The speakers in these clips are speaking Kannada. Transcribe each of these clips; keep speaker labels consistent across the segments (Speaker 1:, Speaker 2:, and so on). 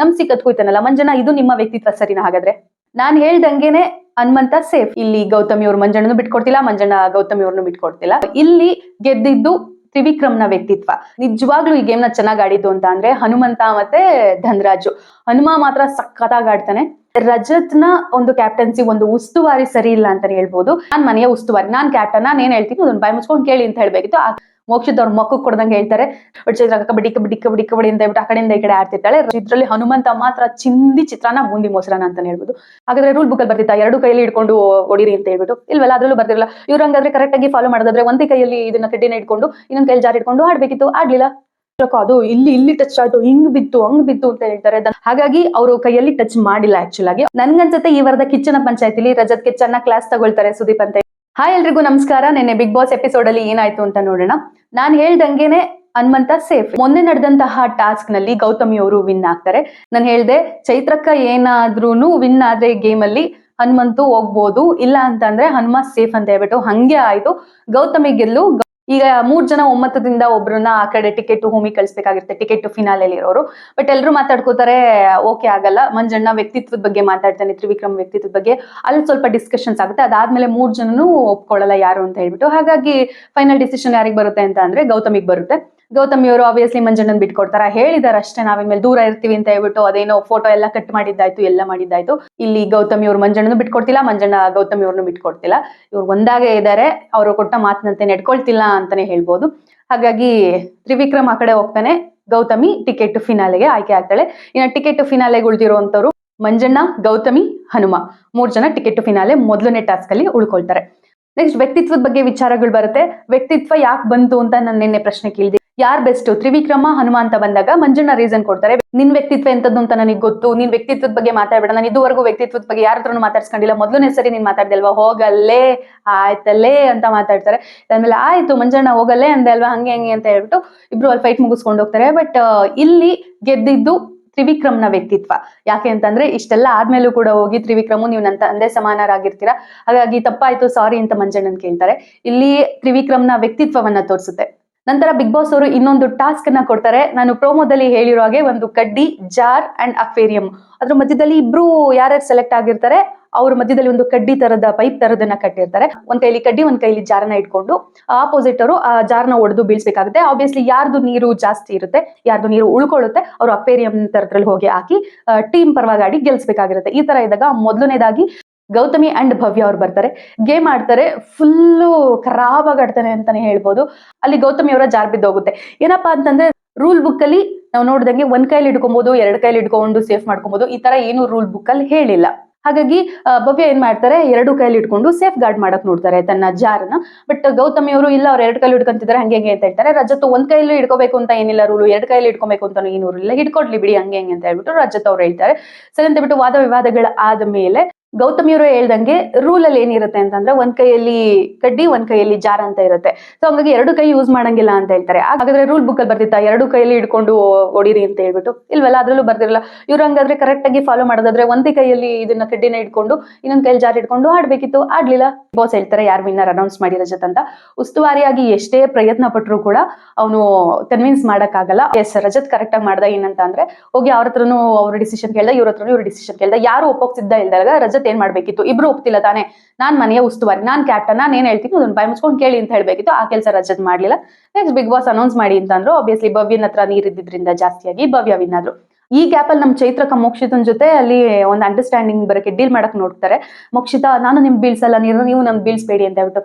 Speaker 1: ನಮ್ ಸಿಕ್ಕತ್ ಕೂಯ್ತಾನಲ್ಲ, ಮಂಜಣ್ಣ, ಇದು ನಿಮ್ಮ ವ್ಯಕ್ತಿತ್ವ ಸರಿನಾ ಹಾಗಾದ್ರೆ? ನಾನ್ ಹೇಳ್ದಂಗೆನೆ ಹನುಮಂತ ಸೇಫ್ ಇಲ್ಲಿ ಗೌತಮಿ ಅವ್ರು ಮಂಜಣ್ಣನು ಬಿಟ್ಕೊಡ್ತಿಲ್ಲ, ಮಂಜಣ್ಣ ಗೌತಮಿ ಅವ್ರನ್ನು ಬಿಟ್ಕೊಡ್ತಿಲ್ಲ. ಇಲ್ಲಿ ಗೆದ್ದಿದ್ದು ತ್ರಿವಿಕ್ರಮ್ನ ವ್ಯಕ್ತಿತ್ವ. ನಿಜವಾಗ್ಲೂ ಈ ಗೇಮ್ನ ಚೆನ್ನಾಗ್ ಆಡಿದ್ದು ಅಂತ ಅಂದ್ರೆ ಹನುಮಂತ ಮತ್ತೆ ಧನ್ರಾಜು. ಹನುಮ ಮಾತ್ರ ಸಖತ್ತಾಗಿ ಆಡ್ತಾನೆ. ರಜತ್ನ ಒಂದು ಕ್ಯಾಪ್ಟನ್ಸಿ ಒಂದು ಉಸ್ತುವಾರಿ ಸರಿ ಇಲ್ಲ ಅಂತಾನೆ ಹೇಳ್ಬೋದು. ನಾನ್ ಮನೆಯ ಉಸ್ತುವಾರಿ, ನಾನ್ ಕ್ಯಾಪ್ಟನ್ ನಾನು ಏನ್ ಹೇಳ್ತೀನಿ ಅದನ್ನ ಬಾಯ್ ಮುಚ್ಕೊಂಡು ಕೇಳಿ ಅಂತ ಹೇಳ್ಬೇಕಿತ್ತು. ಆ ಮೋಕ್ಷದ ಅವ್ರ ಮಕ್ಕಳು ಕೊಡ್ದಂಗೆ ಹೇಳ್ತಾರೆ. ಬಟ್ ಚಿತ್ರ ಕಬಡ್ಡಿ ಕಬಡ್ಡಿ ಕಬಡ್ಡಿ ಕಬಡ್ಡಿ ಅಂತ ಹೇಳ್ಬಿಟ್ಟು ಆ ಕಡೆಯಿಂದ ಈ ಕಡೆ ಆಡ್ತಿರ್ತಾಳೆ. ಇದ್ರಲ್ಲಿ ಹನುಮಂತ ಮಾತ್ರ ಚಿಂದಿ ಚಿತ್ರಾನ ಬೂಂದಿ ಮೋಸರಾನ ಅಂತ ಹೇಳ್ಬೋದು. ಹಾಗಾದ್ರೆ ರೂಲ್ ಬುಕ್ ಅಲ್ಲಿ ಬರ್ತಿತ್ತ? ಎರಡು ಕೈಯಲ್ಲಿ ಇಟ್ಕೊಂಡು ಹೊಡಿರಿ ಅಂತ ಹೇಳ್ಬಿಟ್ಟು. ಇಲ್ವಲ್ಲ, ಅದ್ರಲ್ಲೂ ಬರ್ತಿರಲ್ಲ. ಇವ್ರ ಹಂಗಾದ್ರೆ ಕರೆಕ್ಟ್ ಆಗಿ ಫಾಲೋ ಮಾಡೋದಾದ್ರೆ ಒಂದೇ ಕೈಯಲ್ಲಿ ಇದನ್ನ ಕಡ್ಡಿನ ಇಟ್ಕೊಂಡು ಇನ್ನೊಂದು ಕೈಯಲ್ಲಿ ಜಾರಿ ಇಟ್ಕೊಂಡು ಆಡ್ಬೇಕಿತ್ತು. ಆಡ್ಲಿಲ್ಲ. ಅದು ಇಲ್ಲಿ ಇಲ್ಲಿ ಟಚ್ ಆಯ್ತು, ಹಿಂಗ್ ಬಿತ್ತು, ಹಂಗ್ ಬಿತ್ತು ಅಂತ ಹೇಳ್ತಾರೆ. ಹಾಗಾಗಿ ಅವರು ಕೈಯಲ್ಲಿ ಟಚ್ ಮಾಡಿಲ್ಲ ಆಕ್ಚುಲ್ ಆಗಿ. ನನ್ಗನ್ಸುತ್ತೆ ಈ ವಾರದ ಕಿಚ್ಚನ ಪಂಚಾಯತಿಲಿ ರಜತ್ ಚೆನ್ನಾಗಿ ಕ್ಲಾಸ್ ತಗೊಳ್ತಾರೆ ಸುದೀಪ್ ಅಂತ ಹಾಯ್ ಎಲ್ರಿಗೂ ನಮಸ್ಕಾರ. ನಿನ್ನೆ ಬಿಗ್ ಬಾಸ್ ಎಪಿಸೋಡ್ ಅಲ್ಲಿ ಏನಾಯ್ತು ಅಂತ ನೋಡೋಣ. ನಾನ್ ಹೇಳ್ದಂಗೆನೆ ಹನುಮಂತ ಸೇಫ್ ಮೊನ್ನೆ ನಡೆದಂತಹ ಟಾಸ್ಕ್ನಲ್ಲಿ ಗೌತಮಿ ಅವರು ವಿನ್ ಆಗ್ತಾರೆ. ನಾನು ಹೇಳ್ದೆ, ಚೈತ್ರಕ್ಕ ಏನಾದ್ರೂನು ವಿನ್ ಆದ್ರೆ ಗೇಮ್ ಅಲ್ಲಿ ಹನುಮಂತು ಹೋಗ್ಬೋದು. ಇಲ್ಲ ಅಂತಂದ್ರೆ ಹನುಮ ಸೇಫ್ ಅಂತ ಹೇಳ್ಬಿಟ್ಟು ಹಂಗೆ ಆಯ್ತು. ಗೌತಮಿ ಗೆಲ್ಲು ಈಗ ಮೂರ್ ಜನ ಒಮ್ಮತದಿಂದ ಒಬ್ರನ್ನ ಆ ಕಡೆ ಟಿಕೆಟ್ ಹೋಮಿ ಕಳಿಸ್ಬೇಕಾಗಿರುತ್ತೆ ಟಿಕೆಟ್ ಫಿನಾಲೆಲಿ ಇರೋರು ಬಟ್ ಎಲ್ಲರೂ ಮಾತಾಡ್ಕೋತಾರೆ ಓಕೆ ಆಗಲ್ಲ. ಮಂಜಣ್ಣ ವ್ಯಕ್ತಿತ್ವದ ಬಗ್ಗೆ ಮಾತಾಡ್ತಾನೆ, ತ್ರಿವಿಕ್ರಮ್ ವ್ಯಕ್ತಿತ್ವದ ಬಗ್ಗೆ. ಅಲ್ಲಿ ಸ್ವಲ್ಪ ಡಿಸ್ಕಷನ್ಸ್ ಆಗುತ್ತೆ. ಅದಾದ್ಮೇಲೆ ಮೂರ್ ಜನನು ಒಪ್ಕೊಳ್ಳಲ್ಲ ಯಾರು ಅಂತ ಹೇಳ್ಬಿಟ್ಟು. ಹಾಗಾಗಿ ಫೈನಲ್ ಡಿಸಿಷನ್ ಯಾರಿಗೆ ಬರುತ್ತೆ ಅಂತ ಅಂದ್ರೆ ಗೌತಮಿಗ್ ಬರುತ್ತೆ. ಗೌತಮಿ ಅವರು ಆಬ್ವಿಯಸ್ಲಿ ಮಂಜಣ್ಣನ್ ಬಿಟ್ಕೊಡ್ತಾರ? ಹೇಳಿದಾರೆ ಅಷ್ಟೇ ನಾವಿನ್ಮೇಲೆ ದೂರ ಇರ್ತೀವಿ ಅಂತ ಹೇಳ್ಬಿಟ್ಟು ಅದೇನೋ ಫೋಟೋ ಎಲ್ಲ ಕಟ್ ಮಾಡಿದ್ದಾಯ್ತು, ಎಲ್ಲ ಮಾಡಿದ್ದಾಯ್ತು. ಇಲ್ಲಿ ಗೌತಮಿ ಅವರು ಮಂಜಣ್ಣನು ಬಿಟ್ಕೊಡ್ತಿಲ್ಲ, ಮಂಜಣ್ಣ ಗೌತಮಿ ಅವ್ರನ್ನು ಬಿಟ್ಕೊಡ್ತಿಲ್ಲ. ಇವ್ರು ಒಂದಾಗೆ ಇದ್ದಾರೆ ಅವರು ಕೊಟ್ಟ ಮಾತಿನಂತೆ ನೆಡ್ಕೊಳ್ತಿಲ್ಲ ಅಂತಾನೆ ಹೇಳ್ಬೋದು. ಹಾಗಾಗಿ ತ್ರಿವಿಕ್ರಮ್ ಆ ಕಡೆ ಹೋಗ್ತಾನೆ, ಗೌತಮಿ ಟಿಕೆಟ್ ಫಿನಾಲೆಗೆ ಆಯ್ಕೆ ಆಗ್ತಾಳೆ. ಇನ್ನು ಟಿಕೆಟ್ ಫಿನಾಲೆಗೆ ಉಳಿದಿರುವಂತವ್ರು ಮಂಜಣ್ಣ, ಗೌತಮಿ, ಹನುಮ. ಮೂರ್ ಜನ ಟಿಕೆಟ್ ಫಿನಾಲೆ ಮೊದಲನೇ ಟಾಸ್ಕ್ ಅಲ್ಲಿ ಉಳ್ಕೊಳ್ತಾರೆ. ನೆಕ್ಸ್ಟ್ ವ್ಯಕ್ತಿತ್ವದ ಬಗ್ಗೆ ವಿಚಾರಗಳು ಬರುತ್ತೆ. ವ್ಯಕ್ತಿತ್ವ ಯಾಕೆ ಬಂತು ಅಂತ ನಾನು ನಿನ್ನೆ ಪ್ರಶ್ನೆ ಕೇಳಿದೆ ಯಾರ್ ಬೆಸ್ಟ್? ತ್ರಿವಿಕ್ರಮ, ಹನುಮಂತ ಬಂದಾಗ ಮಂಜಣ್ಣ ರೀಸನ್ ಕೊಡ್ತಾರೆ. ನಿನ್ ವ್ಯಕ್ತಿತ್ವ ಎಂತದ್ದು ಅಂತ ನನಗೆ ಗೊತ್ತು. ನಿನ್ ವ್ಯಕ್ತಿತ್ವದ ಬಗ್ಗೆ ಮಾತಾಡ್ಬೇಡ. ನಾನು ಇದುವರೆಗೂ ವ್ಯಕ್ತಿತ್ವದ ಬಗ್ಗೆ ಯಾರ ಹತ್ರನು ಮಾತಾಡ್ಸ್ಕೊಂಡಿಲ್ಲ. ಮೊದಲನೇ ಸರಿ ನೀನ್ ಮಾತಾಡ್ದಲ್ವಾ? ಹೋಗಲ್ಲೇ. ಆಯ್ತಲ್ಲೇ ಅಂತ ಮಾತಾಡ್ತಾರೆ. ಅದಾದ್ಮೇಲೆ ಆಯ್ತು, ಮಂಜಣ್ಣ ಹೋಗಲ್ಲೇ ಅಂದೆ ಅಲ್ವಾ? ಹಂಗೆ ಹಂಗೆ ಅಂತ ಹೇಳ್ಬಿಟ್ಟು ಇಬ್ರು ಅಲ್ಲಿ ಫೈಟ್ ಮುಗಿಸ್ಕೊಂಡು ಹೋಗ್ತಾರೆ. ಬಟ್ ಇಲ್ಲಿ ಗೆದ್ದಿದ್ದು ತ್ರಿವಿಕ್ರಮ್ನ ವ್ಯಕ್ತಿತ್ವ. ಯಾಕೆ ಅಂತಂದ್ರೆ ಇಷ್ಟೆಲ್ಲ ಆದ್ಮೇಲೂ ಕೂಡ ಹೋಗಿ ತ್ರಿವಿಕ್ರಮು ನೀವು ನನ್ನ ತಂದೆ ಸಮಾನರಾಗಿರ್ತೀರಾ? ಹಾಗಾಗಿ ತಪ್ಪಾಯ್ತು ಸಾರಿ ಅಂತ ಮಂಜಣ್ಣನ್ ಕೇಳ್ತಾರೆ. ಇಲ್ಲಿ ತ್ರಿವಿಕ್ರಮ್ನ ವ್ಯಕ್ತಿತ್ವವನ್ನ ತೋರಿಸುತ್ತೆ. ನಂತರ ಬಿಗ್ ಬಾಸ್ ಅವರು ಇನ್ನೊಂದು ಟಾಸ್ಕ್ ಅನ್ನ ಕೊಡ್ತಾರೆ. ನಾನು ಪ್ರೋಮೋದಲ್ಲಿ ಹೇಳಿರೋ ಹಾಗೆ ಒಂದು ಕಡ್ಡಿ ಜಾರ್ ಅಂಡ್ ಅಕ್ವೇರಿಯಂ ಅದ್ರ ಮಧ್ಯದಲ್ಲಿ ಇಬ್ರು ಯಾರ್ಯಾರು ಸೆಲೆಕ್ಟ್ ಆಗಿರ್ತಾರೆ, ಅವ್ರ ಮಧ್ಯದಲ್ಲಿ ಒಂದು ಕಡ್ಡಿ ತರದ ಪೈಪ್ ತರದನ್ನ ಕಟ್ಟಿರ್ತಾರೆ. ಒಂದ್ ಕೈಲಿ ಕಡ್ಡಿ, ಒಂದ್ ಕೈಲಿ ಜಾರನ ಇಟ್ಕೊಂಡು ಆಪೋಸಿಟ್ ಅವರು ಆ ಜಾರ್ನ ಒಡೆದು ಬೀಳ್ಸಬೇಕಾಗುತ್ತೆ. ಆಬ್ವಿಯಸ್ಲಿ ಯಾರ್ದು ನೀರು ಜಾಸ್ತಿ ಇರುತ್ತೆ, ಯಾರ್ದು ನೀರು ಉಳ್ಕೊಳ್ಳುತ್ತೆ, ಅವರು ಅಕ್ವೇರಿಯಂ ತರದ್ರಲ್ಲಿ ಹೋಗಿ ಹಾಕಿ ಟೀಮ್ ಪರವಾಗಿ ಆಡಿ ಗೆಲ್ಸ್ಬೇಕಾಗಿರುತ್ತೆ. ಈ ತರ ಇದ್ದಾಗ ಮೊದಲನೇದಾಗಿ ಗೌತಮಿ ಅಂಡ್ ಭವ್ಯ ಅವ್ರು ಬರ್ತಾರೆ. ಗೇಮ್ ಆಡ್ತಾರೆ ಫುಲ್ಲು ಖರಾಬಾಗಿ ಅಂತಾನೆ ಹೇಳ್ಬೋದು. ಅಲ್ಲಿ ಗೌತಮಿ ಅವರ ಜಾರ್ ಬಿದ್ದೋಗುತ್ತೆ ಏನಪ್ಪಾ ಅಂತಂದ್ರೆ ರೂಲ್ ಬುಕ್ ಅಲ್ಲಿ ನಾವು ನೋಡಿದಂಗೆ ಒಂದ್ ಕೈಲಿ ಇಟ್ಕೊಬಹುದು ಎರಡ್ ಕೈಲಿ ಇಟ್ಕೊಂಡು ಸೇಫ್ ಮಾಡ್ಕೊಬಹುದು ಈ ತರ ಏನು ರೂಲ್ ಬುಕ್ ಅಲ್ಲಿ ಹೇಳಿಲ್ಲ. ಹಾಗಾಗಿ ಭವ್ಯ ಏನ್ ಮಾಡ್ತಾರೆ, ಎರಡು ಕೈಲಿ ಇಟ್ಕೊಂಡು ಸೇಫ್ ಗಾರ್ಡ್ ಮಾಡಕ್ ನೋಡ್ತಾರೆ ತನ್ನ ಜಾರ್ನ ಬಟ್ ಗೌತಮಿ ಅವರು, ಇಲ್ಲ, ಅವ್ರು ಎರಡು ಕೈಲಿ ಇಟ್ಕೊಂತಿದ್ದಾರೆ ಹಂಗೆ ಹಂಗೆ ಅಂತ ಹೇಳ್ತಾರೆ. ರಜತ್ ಒಂದ್ ಕೈಲಿ ಇಟ್ಕೋಬೇಕು ಅಂತ ಏನಿಲ್ಲ ರೂಲು ಎರಡು ಕೈಲಿ ಇಟ್ಕೋಬೇಕು ಅಂತ ಏನು ರೂಲ್ ಇಲ್ಲ. ಹಿಡ್ಕೊಡ್ಲಿ ಬಿಡಿ, ಹಂಗೆ ಹಂಗೆ ಅಂತ ಹೇಳ್ಬಿಟ್ಟು ರಜತ್ ಅವ್ರು ಹೇಳ್ತಾರೆ. ಸರಿ ಅಂತ ಬಿಟ್ಟು ವಾದ ವಿವಾದಗಳ ಆದ ಮೇಲೆ ಗೌತಮಿಯವರು ಹೇಳ್ದಂಗೆ ರೂಲ್ ಅಲ್ಲಿ ಏನಿರುತ್ತೆ ಅಂತಂದ್ರೆ ಒಂದ್ ಕೈಯಲ್ಲಿ ಕಡ್ಡಿ, ಒಂದ್ ಕೈಯಲ್ಲಿ ಜಾರ್ ಅಂತ ಇರುತ್ತೆ. ಸೊ ಹಂಗಾಗಿ ಎರಡು ಕೈ ಯೂಸ್ ಮಾಡಂಗಿಲ್ಲ ಅಂತ ಹೇಳ್ತಾರೆ. ಹಾಗಾದ್ರೆ ರೂಲ್ ಬುಕ್ ಅಲ್ಲಿ ಬರ್ತಿತ್ತ? ಎರಡು ಕೈಯಲ್ಲಿ ಇಟ್ಕೊಂಡು ಓಡಿರಿ ಅಂತ ಹೇಳ್ಬಿಟ್ಟು. ಇಲ್ವಲ್ಲ, ಅದ್ರಲ್ಲೂ ಬರ್ತಿರಲ್ಲ. ಇವ್ರು ಹಂಗಾದ್ರೆ ಕರೆಕ್ಟ್ ಆಗಿ ಫಾಲೋ ಮಾಡೋದಾದ್ರೆ ಒಂದೇ ಕೈಯಲ್ಲಿ ಇದನ್ನ ಕಡ್ಡಿನ ಇಟ್ಕೊಂಡು ಇನ್ನೊಂದ್ ಕೈಯಲ್ಲಿ ಜಾರ್ ಇಟ್ಕೊಂಡು ಆಡ್ಬೇಕಿತ್ತು. ಆಡ್ಲಿಲ್ಲ. ಬಾಸ್ ಹೇಳ್ತಾರೆ, ಯಾರು ವಿನ್ನರ್ ಅನೌನ್ಸ್ ಮಾಡಿ ರಜತ್ ಅಂತ ಉಸ್ತುವಾರಿಯಾಗಿ ಎಷ್ಟೇ ಪ್ರಯತ್ನ ಪಟ್ಟರು ಕೂಡ ಅವನು ಕನ್ವಿನ್ಸ್ ಮಾಡಕ್ಕಾಗಲ್ಲ. ಎಸ್ ರಜತ್ ಕರೆಕ್ಟ್ ಆಗಿ ಮಾಡ್ದ ಏನಂತ ಅಂದ್ರೆ, ಹೋಗಿ ಅವ್ರ ಹತ್ರನು ಅವ್ರ ಡಿಸಿಷನ್ ಕೇಳ್ದ, ಇವ್ರ ಹತ್ರನು ಇವ್ರ ಡಿಸಿಷನ್ ಕೇಳ್ದ. ಯಾರು ಒಪ್ಪೋಗ್ತಿದ್ದ ಇಲ್ದಾಗ ರಜತ್ ಏನ್ ಮಾಡ್ಬೇಕಿತ್ತು? ಇಬ್ರು ಒಪ್ತಿಲ್ಲ ತಾನೆ. ನಾನ್ ಮನೆಯ ಉಸ್ತುವಾರಿ, ನಾನ್ ಕ್ಯಾಪ್ಟನ್ ನಾನು ಏನ್ ಹೇಳ್ತೀನಿ ಅದನ್ನ ಬಾಯ್ ಮುಚ್ಕೊಂಡು ಕೇಳಿ ಅಂತ ಹೇಳ್ಬೇಕಿತ್ತು. ಆ ಕೆಲಸ ರಜದ್ ಮಾಡ್ಲಿಲ್ಲ. ನೆಕ್ಸ್ಟ್ ಬಿಗ್ ಬಾಸ್ ಅನೌನ್ಸ್ ಮಾಡಿ ಅಂತಂದ್ರು. ಆಬ್ವಿಯಸ್ಲಿ ಭವ್ಯನ ಹತ್ರ ನೀರಿದ್ದಿದ್ರಿಂದ ಜಾಸ್ತಿಯಾಗಿ ಭವ್ಯ ಈ ಗ್ಯಾಪ್ ಅಲ್ಲಿ ನಮ್ ಚೈತ್ರಕ ಮೋಕ್ಷಿತನ್ ಜೊತೆ ಅಲ್ಲಿ ಒಂದು ಅಂಡರ್ಸ್ಟ್ಯಾಂಡಿಂಗ್ ಬರಕ್ಕೆ ಡೀಲ್ ಮಾಡಕ್ ನೋಡ್ತಾರೆ. ಮೋಕ್ಷಿತ, ನಾನು ನಿಮ್ ಬೀಳ್ಸಲ್ಲ ನೀರು ನೀವು ನಮ್ ಬೀಳ್ಸ್ಬೇಡಿ ಅಂತ ಹೇಳ್ಬಿಟ್ಟು.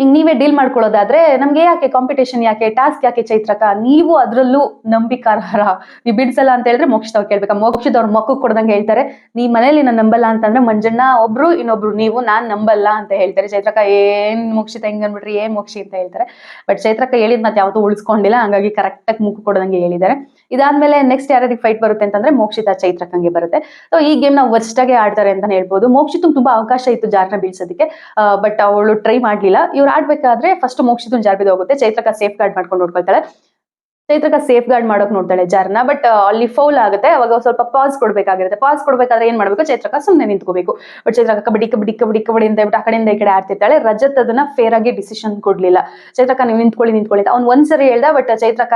Speaker 1: ಹಿಂಗ್ ನೀವೇ ಡೀಲ್ ಮಾಡ್ಕೊಳ್ಳೋದಾದ್ರೆ ನಮ್ಗೆ ಯಾಕೆ ಕಾಂಪಿಟೇಷನ್ ಯಾಕೆ ಟಾಸ್ಕ್ ಯಾಕೆ ಚೈತ್ರಕ? ನೀವು ಅದ್ರಲ್ಲೂ ನಂಬಿಕಾರ್ಹರ. ನೀವು ಬಿಡ್ಸಲ್ಲ ಅಂತ ಹೇಳಿದ್ರೆ ಮೋಕ್ಷಿತ ಅವ್ರು ಕೇಳ್ಬೇಕಾ? ಮೋಕ್ಷಿತ ಅವ್ರ ಮಕ್ಕ ಕೊಡ್ದಂಗೆ ಹೇಳ್ತಾರೆ, ನೀ ಮನೇಲಿ ನಾನು ನಂಬಲ್ಲ ಅಂತಂದ್ರೆ ಮಂಜಣ್ಣ ಒಬ್ರು, ಇನ್ನೊಬ್ರು ನೀವು, ನಾನ್ ನಂಬಲ್ಲ ಅಂತ ಹೇಳ್ತಾರೆ. ಚೈತ್ರಕ, ಏನ್ ಮೋಕ್ಷಿತ, ಹೆಂಗ್ ಅನ್ಬಿಟ್ರಿ? ಏನ್ ಮೋಕ್ಷಿ? ಅಂತ ಹೇಳ್ತಾರೆ. ಬಟ್ ಚೈತ್ರಕ ಹೇಳಿದ್ ಮತ್ತೆ ಯಾವತ್ತೂ ಉಳಿಸ್ಕೊಂಡಿಲ್ಲ, ಹಂಗಾಗಿ ಕರೆಕ್ಟ್ ಆಗಿ ಮುಕ್ ಕೊಡದಂಗೆ ಹೇಳಿದ್ದಾರೆ. ಇದಾದ್ಮೇಲೆ ನೆಕ್ಸ್ಟ್ ಯಾರಿಗೆ ಫೈಟ್ ಬರುತ್ತೆ ಅಂತಂದ್ರೆ ಮೋಕ್ಷಿತ ಚೈತ್ರಕಂಗೆ ಬರುತ್ತೆ. ಸೊ ಈ ಗೇಮ್ ನಾವು ವರ್ಸ್ಟ್ ಆಗಿ ಆಡ್ತಾರೆ ಅಂತಾನೆ ಹೇಳ್ಬೋದು. ಮೋಕ್ಷಿತ ತುಂಬಾ ಅವಕಾಶ ಇತ್ತು ಜಾರ್ನ ಬೀಳ್ಸೋದಕ್ಕೆ ಬಟ್ ಅವಳು ಟ್ರೈ ಮಾಡ್ಲಿಲ್ಲ. ಇವ್ರು ಆಡ್ಬೇಕಾದ್ರೆ ಫಸ್ಟ್ ಮೋಕ್ಷಿತನ್ ಜಾರ್ ಹೋಗುತ್ತೆ. ಚೈತ್ರಕ ಸೇಫ್ ಗಾರ್ಡ್ ಮಾಡ್ಕೊಂಡು ನೋಡ್ಕೊಳ್ತಾಳೆ. ಚೈತ್ರಕ ಸೇಫ್ ಗಾರ್ಡ್ ಮಾಡೋಕ್ ನೋಡ್ತಾಳೆ ಜಾರ್ನ ಬಟ್ ಅಲ್ಲಿ ಫೌಲ್ ಆಗುತ್ತೆ. ಅವಾಗ ಸ್ವಲ್ಪ ಪಾಸ್ ಕೊಡ್ಬೇಕಾಗಿರುತ್ತೆ. ಪಾಸ್ ಕೊಡ್ಬೇಕಾದ್ರೆ ಏನ್ ಮಾಡ್ಬೇಕು? ಚೈತ್ರಕ ಸುಮ್ನೆ ನಿಂತ್ಕೋಬೇಕು. ಬಟ್ ಚೈತ್ರಕ ಕಬಡ್ಡಿ ಕಬಡ್ಡಿ ಕಬಡ್ಡಿ ಕಬಡ್ಡಿ ಅಂತ ಹೇಳ್ಬಿಟ್ಟು ಆ ಕಡೆಯಿಂದ ಈ ಕಡೆ ಆಡ್ತಿರ್ತಾಳೆ. ರಜತ್ ಅದನ್ನ ಫೇರ್ ಆಗಿ ಡಿಸಿಷನ್ ಕೊಡ್ಲಿಲ್ಲ. ಚೈತ್ರಕ ನೀವು ನಿಂತ್ಕೊಳ್ಳಿ ನಿಂತ್ಕೊಳ್ಳಿ ಅವ್ನು ಒಂದ್ಸರಿ ಹೇಳ್ದ ಬಟ್ ಚೈತ್ರಕ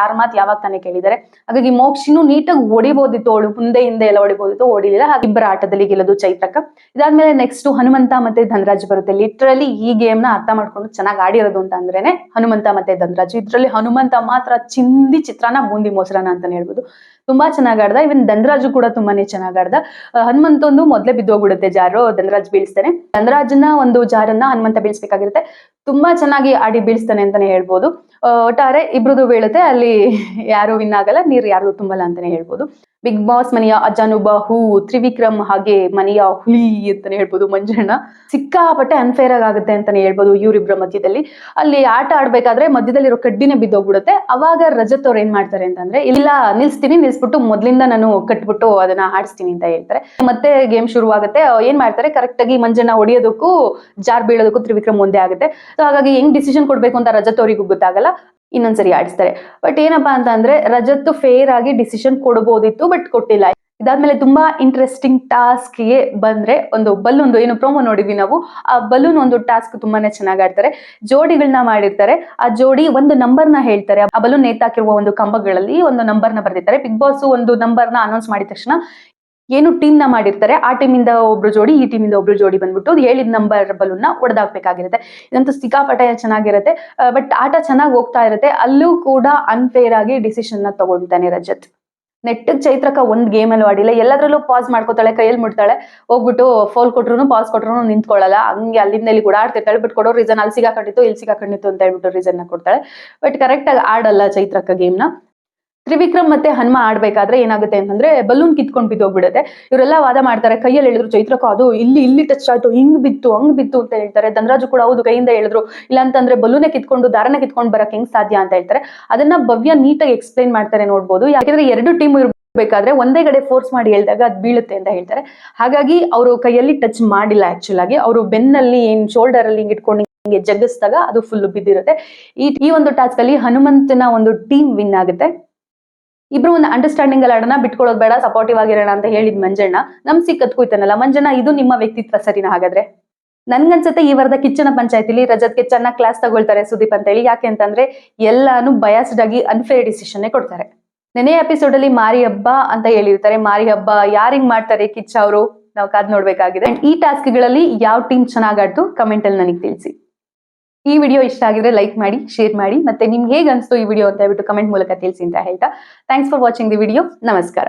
Speaker 1: ಯಾರ ಮಾತು ಯಾವಾಗ ತಾನೇ ಕೇಳಿದ್ದಾರೆ ಹಾಗಾಗಿ ಮೋಕ್ಷಿನೂ ನೀಟಾಗಿ ಹೊಡಿಬೋದಿತ್ತು ಅವಳು ಮುಂದೆ, ಹಿಂದೆ ಎಲ್ಲ ಹೊಡಿಬೋದಿತ್ತು ಹೊಡಿಲಿಲ್ಲ. ಹಾಗೆ ಇಬ್ಬರ ಆಟದಲ್ಲಿ ಗೆಲ್ಲೋದು ಚೈತ್ರಕ ಇದಾದ್ಮೇಲೆ ನೆಕ್ಸ್ಟ್ ಹನುಮಂತ ಮತ್ತೆ ಧನರಾಜ್ ಬರುತ್ತೆ. ಲಿಟ್ರಲಿ ಈ ಗೇಮ್ನ ಅರ್ಥ ಮಾಡ್ಕೊಂಡು ಚೆನ್ನಾಗಿ ಆಡಿರೋದು ಅಂತ ಅಂದ್ರೇನೆ ಹನುಮಂತ ಮತ್ತೆ ಧನರಾಜ್. ಇದ್ರಲ್ಲಿ ಹನುಮಂತ ಮಾತ್ರ ಚಿಂದಿ ಚಿತ್ರಾನ ಬೂಂದಿ ಮೊಸರನ್ನ ಅಂತಾನೆ ಹೇಳ್ಬೋದು. ತುಂಬಾ ಚೆನ್ನಾಗ್ ಆಡ್ದ. ಇವನ್ ಧನರಾಜು ಕೂಡ ತುಂಬಾನೇ ಚೆನ್ನಾಗ್ ಆಡ್ದ. ಆ, ಹನುಮಂತೊಂದು ಮೊದ್ಲೇ ಬಿದ್ದೋಗ್ಬಿಡುತ್ತೆ ಜಾರು. ಧನರಾಜ್ ಬೀಳಿಸ್ತಾನೆ. ಧನರಾಜ್ನ ಒಂದು ಜಾರನ್ನ ಹನುಮಂತ ಬೀಳ್ಸ್ಬೇಕಾಗಿರುತ್ತೆ. ತುಂಬಾ ಚೆನ್ನಾಗಿ ಆಡಿ ಬೀಳಿಸ್ತಾನೆ ಅಂತಾನೆ ಹೇಳ್ಬೋದು. ಒಟ್ಟಾರೆ ಇಬ್ರದು ಬೀಳುತ್ತೆ, ಅಲ್ಲಿ ಯಾರು ವಿನ್ ಆಗಲ್ಲ, ನೀರು ಯಾರು ತುಂಬಲ್ಲ ಅಂತಾನೆ ಹೇಳ್ಬೋದು. ಬಿಗ್ ಬಾಸ್ ಮನೆಯ ಅಜಾನುಬಾಹು ತ್ರಿವಿಕ್ರಮ್ ಹಾಗೆ ಮನೆಯ ಹುಲಿ ಅಂತಾನೆ ಹೇಳ್ಬೋದು ಮಂಜಣ್ಣ. ಸಿಕ್ಕಾಪಟ್ಟೆ ಅನ್ಫೇರ್ ಆಗುತ್ತೆ ಅಂತಾನೆ ಹೇಳ್ಬೋದು ಇವರಿಬ್ಬರ ಮಧ್ಯದಲ್ಲಿ. ಅಲ್ಲಿ ಆಟ ಆಡ್ಬೇಕಾದ್ರೆ ಮಧ್ಯದಲ್ಲಿರೋ ಕಡ್ಡಿನೇ ಬಿದ್ದೋಗ್ಬಿಡುತ್ತೆ. ಅವಾಗ ರಜತ್ ಅವ್ರು ಏನ್ ಮಾಡ್ತಾರೆ ಅಂತಂದ್ರೆ, ಇಲ್ಲ, ನಿಲ್ಸ್ತೀನಿ, ನಿಲ್ಸ್ಬಿಟ್ಟು ಮೊದ್ಲಿಂದ ನಾನು ಕಟ್ಬಿಟ್ಟು ಅದನ್ನ ಆಡಿಸ್ತೀನಿ ಅಂತ ಹೇಳ್ತಾರೆ. ಮತ್ತೆ ಗೇಮ್ ಶುರುವಾಗುತ್ತೆ. ಏನ್ ಮಾಡ್ತಾರೆ ಕರೆಕ್ಟ್ ಆಗಿ ಮಂಜಣ್ಣ ಹೊಡಿಯೋದಕ್ಕೂ, ಜಾರ್ ಬೀಳೋದಕ್ಕೂ ತ್ರಿವಿಕ್ರಮ್ ಒಂದೇ ಆಗುತ್ತೆ. ಸೊ ಹಾಗಾಗಿ ಹೆಂಗ್ ಡಿಸಿಷನ್ ಕೊಡ್ಬೇಕು ಅಂತ ರಜತ್ ಅವರಿಗೂ ಗೊತ್ತಾಗಲ್ಲ, ಇನ್ನೊಂದ್ಸರಿ ಆಡಿಸ್ತಾರೆ. ಬಟ್ ಏನಪ್ಪಾ ಅಂತ ಅಂದ್ರೆ ರಜತ್ ಫೇರ್ ಆಗಿ ಡಿಸಿಷನ್ ಕೊಡ್ಬೋದಿತ್ತು ಬಟ್ ಕೊಟ್ಟಿಲ್ಲ. ಇದಾದ್ಮೇಲೆ ತುಂಬಾ ಇಂಟ್ರೆಸ್ಟಿಂಗ್ ಟಾಸ್ಕ್ಗೆ ಬಂದ್ರೆ, ಒಂದು ಬಲೂನ್ ಏನು ಪ್ರೋಮೋ ನೋಡಿದ್ವಿ ನಾವು, ಆ ಬಲೂನ್ ಒಂದು ಟಾಸ್ಕ್ ತುಂಬಾನೇ ಚೆನ್ನಾಗಿ ಆಡ್ತಾರೆ. ಜೋಡಿಗಳನ್ನ ಮಾಡಿರ್ತಾರೆ. ಆ ಜೋಡಿ ಒಂದು ನಂಬರ್ನ ಹೇಳ್ತಾರೆ. ಆ ಬಲೂನ್ ನೇತಾಕಿರುವ ಒಂದು ಕಂಬಗಳಲ್ಲಿ ಒಂದು ನಂಬರ್ನ ಬರ್ದಿರ್ತಾರೆ. ಬಿಗ್ ಬಾಸ್ ಒಂದು ನಂಬರ್ನ ಅನೌನ್ಸ್ ಮಾಡಿದ ತಕ್ಷಣ ಏನು ಟೀಮ್ನ ಮಾಡಿರ್ತಾರೆ, ಆ ಟೀಮ್ ಇಂದ ಒಬ್ರು ಜೋಡಿ, ಈ ಟೀಮ್ ಇಂದ ಒಬ್ರು ಜೋಡಿ ಬಂದ್ಬಿಟ್ಟು ಅದು ಹೇಳಿದ ನಂಬರ್ ಬಲೂನ್ನ ಹೊಡೆದಾಕ್ಬೇಕಾಗಿರುತ್ತೆ ಇದಂತೂ ಸಿಕ್ಕಾಪಟ ಚೆನ್ನಾಗಿರುತ್ತೆ. ಬಟ್ ಆಟ ಚೆನ್ನಾಗಿ ಹೋಗ್ತಾ ಇರುತ್ತೆ. ಅಲ್ಲೂ ಕೂಡ ಅನ್ಫೇರ್ ಆಗಿ ಡಿಸಿಷನ್ನ ತಗೊಳ್ತಾನೆ ರಜತ್. ನೆಟ್ ಚೈತ್ರಕ ಒಂದ್ ಗೇಮ್ ಅಲ್ಲಿ ಆಡಿಲ್ಲ. ಎಲ್ಲದ್ರಲ್ಲೂ ಪಾಸ್ ಮಾಡ್ಕೋತಾಳೆ, ಕೈಯಲ್ಲಿ ಮುಟ್ತಾಳೆ. ಹೋಗ್ಬಿಟ್ಟು ಫೋಲ್ ಕೊಟ್ರು ಪಾಸ್ ಕೊಟ್ರು ನಿಂತ್ಕೊಳ್ಳಲ್ಲ. ಹಂಗೆ ಅಲ್ಲಿಂದ ಇಲ್ಲಿ ಕೂಡ ಆಡ್ತಿರ್ತಾಳೆ. ಬಟ್ ಕೊಡೋ ರೀಸನ್ ಅಲ್ಲಿ ಸಿಗಾಕೊಂಡಿತ್ತು ಇಲ್ಲಿ ಸಿಗಾಕೊಂಡಿತ್ತು ಅಂತ ಹೇಳ್ಬಿಟ್ಟು ರೀಸನ್ನ ಕೊಡ್ತಾಳೆ. ಬಟ್ ಕರೆಕ್ಟ್ ಆಗಿ ಆಡಲ್ಲ ಚೈತ್ರಕ ಗೇಮ್ನ. ತ್ರಿವಿಕ್ರಮ್ ಮತ್ತೆ ಹನುಮ ಆಡ್ಬೇಕಾದ್ರೆ ಏನಾಗುತ್ತೆ ಅಂತಂದ್ರೆ ಬಲೂನ್ ಕಿತ್ಕೊಂಡ್ ಬಿದ್ದೋಗ್ಬಿಡುತ್ತೆ. ಇವರೆಲ್ಲ ವಾದ ಮಾಡ್ತಾರೆ, ಕೈಯಲ್ಲಿ ಹೇಳಿದ್ರು ಚೈತ್ರಕ ಅದು ಇಲ್ಲಿ ಇಲ್ಲಿ ಟಚ್ ಆಯ್ತು, ಹಿಂಗ್ ಬಿತ್ತು, ಹಂಗ್ ಬಿತ್ತು ಅಂತ ಹೇಳ್ತಾರೆ. ಧನರಾಜು ಕೂಡ ಹೌದು ಕೈಯಿಂದ ಹೇಳಿದ್ರು. ಇಲ್ಲ ಅಂತಂದ್ರೆ ಬಲೂನ್ ಕಿತ್ಕೊಂಡು, ದಾರನ ಕಿತ್ಕೊಂಡು ಬರಕ್ ಹೆಂಗ್ ಸಾಧ್ಯ ಅಂತ ಹೇಳ್ತಾರೆ. ಅದನ್ನ ಭವ್ಯ ನೀಟಾಗಿ ಎಕ್ಸ್ಪ್ಲೈನ್ ಮಾಡ್ತಾರೆ ನೋಡ್ಬೋದು. ಯಾಕಂದ್ರೆ ಎರಡು ಟೀಮ್ ಇರ್ಬೇಕಾದ್ರೆ ಒಂದೇ ಕಡೆ ಫೋರ್ಸ್ ಮಾಡಿ ಹೇಳಿದಾಗ ಅದು ಬೀಳುತ್ತೆ ಅಂತ ಹೇಳ್ತಾರೆ. ಹಾಗಾಗಿ ಅವರು ಕೈಯಲ್ಲಿ ಟಚ್ ಮಾಡಿಲ್ಲ ಆಕ್ಚುಲ್ ಆಗಿ. ಅವರು ಬೆನ್ನಲ್ಲಿ, ಏನ್ ಶೋಲ್ಡರ್ ಅಲ್ಲಿ ಹಿಂಗ್ ಇಟ್ಕೊಂಡು ಜಗ್ಗಿಸಿದಾಗ ಅದು ಫುಲ್ ಬಿದ್ದಿರುತ್ತೆ. ಈ ಈ ಒಂದು ಟಾಸ್ಕ್ ಅಲ್ಲಿ ಹನುಮಂತನ ಒಂದು ಟೀಮ್ ವಿನ್ ಆಗುತ್ತೆ. ಇಬ್ರು ಒಂದು ಅಂಡರ್ಸ್ಟ್ಯಾಂಡಿಂಗ್ ಅಲ್ಲಿ ಆಡೋಣ ಬಿಟ್ಕೊಳ್ಳೋದು ಬೇಡ ಸಪೋರ್ಟಿವ್ ಆಗಿರೋಣ ಅಂತ ಹೇಳಿದ್ ಮಂಜಣ್ಣ, ನಮ್ ಸಿಕ್ಕತ್ ಕೂತಾನಲ್ಲ ಮಂಜಣ್ಣ ಇದು ನಿಮ್ಮ ವ್ಯಕ್ತಿತ್ವ ಸರಿನಾ ಹಾಗಾದ್ರೆ? ನನ್ಗನ್ಸುತ್ತೆ ಈ ವಾರದ ಕಿಚ್ಚನ ಪಂಚಾಯತಿಲಿ ರಜತ್ಗೆ ಚೆನ್ನಾಗಿ ಕ್ಲಾಸ್ ತಗೊಳ್ತಾರೆ ಸುದೀಪ್ ಅಂತ ಹೇಳಿ ಯಾಕೆ ಅಂತಂದ್ರೆ ಎಲ್ಲಾನು ಬಯಾಸ್ಡ್ ಆಗಿ ಅನ್ಫೇರ್ ಡಿಸಿಷನ್ ಕೊಡ್ತಾರೆ. ನೆನೆ ಎಪಿಸೋಡ್ ಅಲ್ಲಿ ಮಾರಿ ಹಬ್ಬ ಅಂತ ಹೇಳಿರ್ತಾರೆ ಮಾರಿ ಹಬ್ಬ ಯಾರಿಂಗ್ ಮಾಡ್ತಾರೆ ಕಿಚ್ಚ ಅವರು? ನಾವು ಕಾದ್ ನೋಡ್ಬೇಕಾಗಿದೆ. ಅಂಡ್ ಈ ಟಾಸ್ಕ್ಗಳಲ್ಲಿ ಯಾವ ಟೀಮ್ ಚೆನ್ನಾಗಾಡ್ತು ಕಮೆಂಟ್ ಅಲ್ಲಿ ನನಗೆ ತಿಳಿಸಿ. ಈ ವಿಡಿಯೋ ಇಷ್ಟ ಆಗಿದ್ರೆ ಲೈಕ್ ಮಾಡಿ ಶೇರ್ ಮಾಡಿ, ಮತ್ತೆ ನಿಮ್ಗೆ ಹೇಗೆ ಅನಿಸ್ತು ಈ ವಿಡಿಯೋ ಅಂತ ಹೇಳ್ಬಿಟ್ಟು ಕಮೆಂಟ್ ಮೂಲಕ ತಿಳಿಸಿ ಅಂತ ಹೇಳ್ತಾ. Thanks for watching the video ನಮಸ್ಕಾರ.